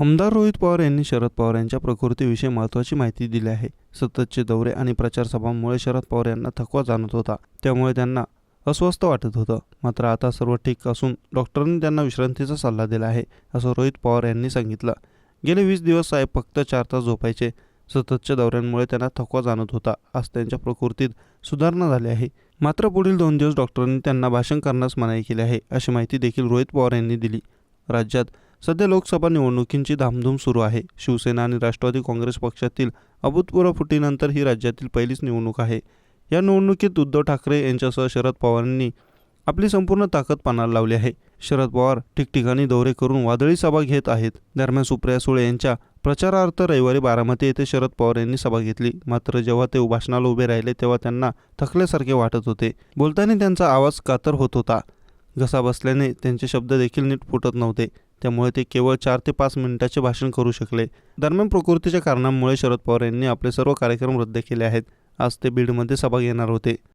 आमदार रोहित पवार यांनी शरद पवार यांच्या प्रकृतीविषयी महत्त्वाची माहिती दिली आहे. सततचे दौरे आणि प्रचार सभांमुळे शरद पवार यांना थकवा जाणत होता. त्यामुळे त्यांना अस्वस्थ वाटत होतं. मात्र आता सर्व ठीक असून डॉक्टरांनी त्यांना विश्रांतीचा सल्ला दिला आहे असं रोहित पवार यांनी सांगितलं. गेले वीस दिवस साहेब फक्त चार तास झोपायचे. सततच्या दौऱ्यांमुळे त्यांना थकवा जाणत होता आज त्यांच्या प्रकृतीत सुधारणा झाली आहे. मात्र पुढील दोन दिवस डॉक्टरांनी त्यांना भाषण करण्यास मनाई केली आहे अशी माहिती देखील रोहित पवार यांनी दिली. राज्यात सध्या लोकसभा निवडणुकींची धामधूम सुरू आहे. शिवसेना आणि राष्ट्रवादी काँग्रेस पक्षातील अभूतपूर्व फुटीनंतर ही राज्यातील पहिलीच निवडणूक आहे. या निवडणुकीत उद्धव ठाकरे यांच्यासह शरद पवारांनी आपली संपूर्ण ताकद पानाला लावली आहे. शरद पवार ठिकठिकाणी दौरे करून वादळी सभा घेत आहेत. दरम्यान सुप्रिया सुळे यांच्या प्रचारार्थ रविवारी बारामती येथे शरद पवार यांनी सभा घेतली. मात्र जेव्हा ते भाषणाला उभे राहिले तेव्हा त्यांना थकल्यासारखे वाटत होते. बोलताना त्यांचा आवाज कातर होत होता. घसा बसल्याने त्यांचे शब्द देखील नीट फुटत नव्हते. त्यामुळे ते केवळ चार ते पाच मिनिटाचे भाषण करू शकले. दरम्यान प्रकृतीच्या कारणांमुळे शरद पवार यांनी आपले सर्व कार्यक्रम रद्द केले आहेत. आज ते बीडमध्ये सभा घेणार होते.